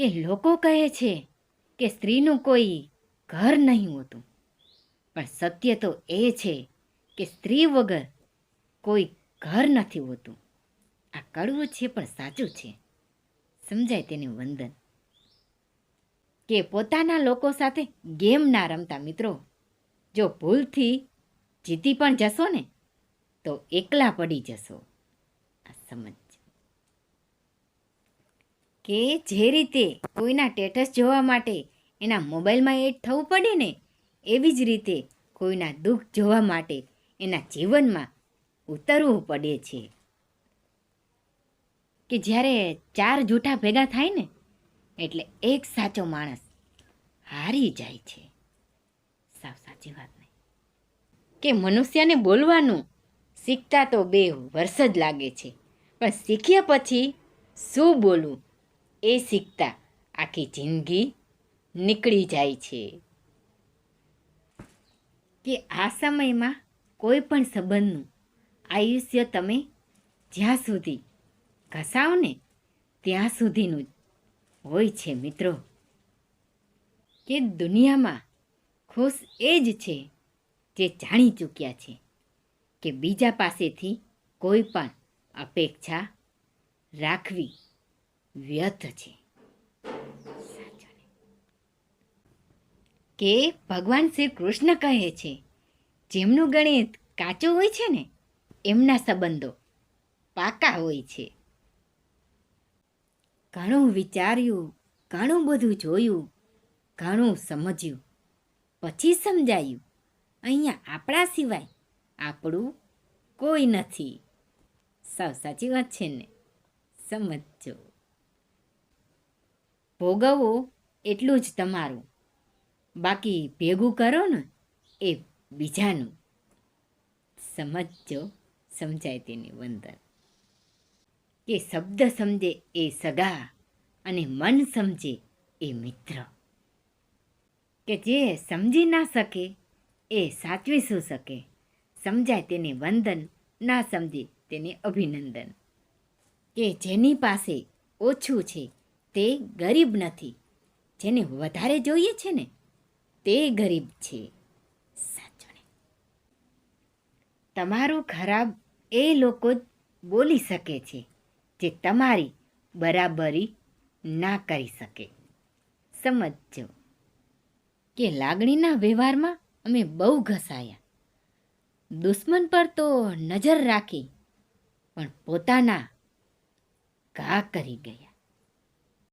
કે લોકો કહે છે કે સ્ત્રીનું કોઈ ઘર નહીં હોતું. પણ સત્ય તો એ છે કે સ્ત્રી વગર કોઈ ઘર નથી હોતું. આ કડવું છે પણ સાચું છે. સમજાય તેને વંદન. કે પોતાના લોકો સાથે ગેમ ના રમતા મિત્રો, જો ભૂલથી જીતી પણ જશો ને, તો એકલા પડી જશો. આ સમજ. કે જે રીતે કોઈના સ્ટેટસ જોવા માટે એના મોબાઈલમાં એડ થવું પડે ને, એવી જ રીતે કોઈના દુઃખ જોવા માટે એના જીવનમાં ઉતરવું પડે છે. કે જ્યારે ચાર જૂઠા ભેગા થાય ને, એટલે એક સાચો માણસ હારી જાય છે. સાવ સાચી વાત નહીં. કે મનુષ્યને બોલવાનું શીખતા તો બે વર્ષ જ લાગે છે. પણ શીખ્યા પછી શું બોલવું એ શીખતા આખી જિંદગી નીકળી જાય છે. કે આ સમયમાં કોઈ પણ સંબંધનું આયુષ્ય તમે જ્યાં સુધી ઘસાવ ને ત્યાં સુધીનું હોય છે મિત્રો. કે દુનિયામાં ખુશ એ જ છે જે જાણી ચૂક્યા છે કે બીજા પાસેથી કોઈ પણ અપેક્ષા રાખવી વ્યર્થ છે. કે ભગવાન શ્રી કૃષ્ણ કહે છે, જેમનું ગણિત કાચું હોય છે ને, એમના સંબંધો પાકા હોય છે. ઘણું વિચાર્યું, ઘણું બધું જોયું, ઘણું સમજ્યું, પછી સમજાયું, અહીંયા આપણા સિવાય આપણું કોઈ નથી. સાવ સાચી વાત છે ને? સમજો ભોગવવું એટલું જ તમારું. બાકી ભેગું કરો ને એ બીજાનું. સમજજો, સમજાય તેની વંદન. કે શબ્દ સમજે એ સગા અને મન સમજે એ મિત્ર. કે જે સમજી ના શકે એ સાચવી શું શકે. સમજાય તેને વંદન, ના સમજે તેને અભિનંદન. કે જેની પાસે ઓછું છે તે ગરીબ નથી. જેને વધારે જોઈએ છે ને, તે ગરીબ છે. સાચો તમારું ખરાબ એ લોકો જ બોલી શકે છે, જે તમારી બરાબરી ના કરી શકે. સમજજો કે લાગણીના વ્યવહારમાં અમે બહુ ઘસાયા. દુશ્મન પર તો નજર રાખી, પણ પોતાના ઘા કરી ગયા.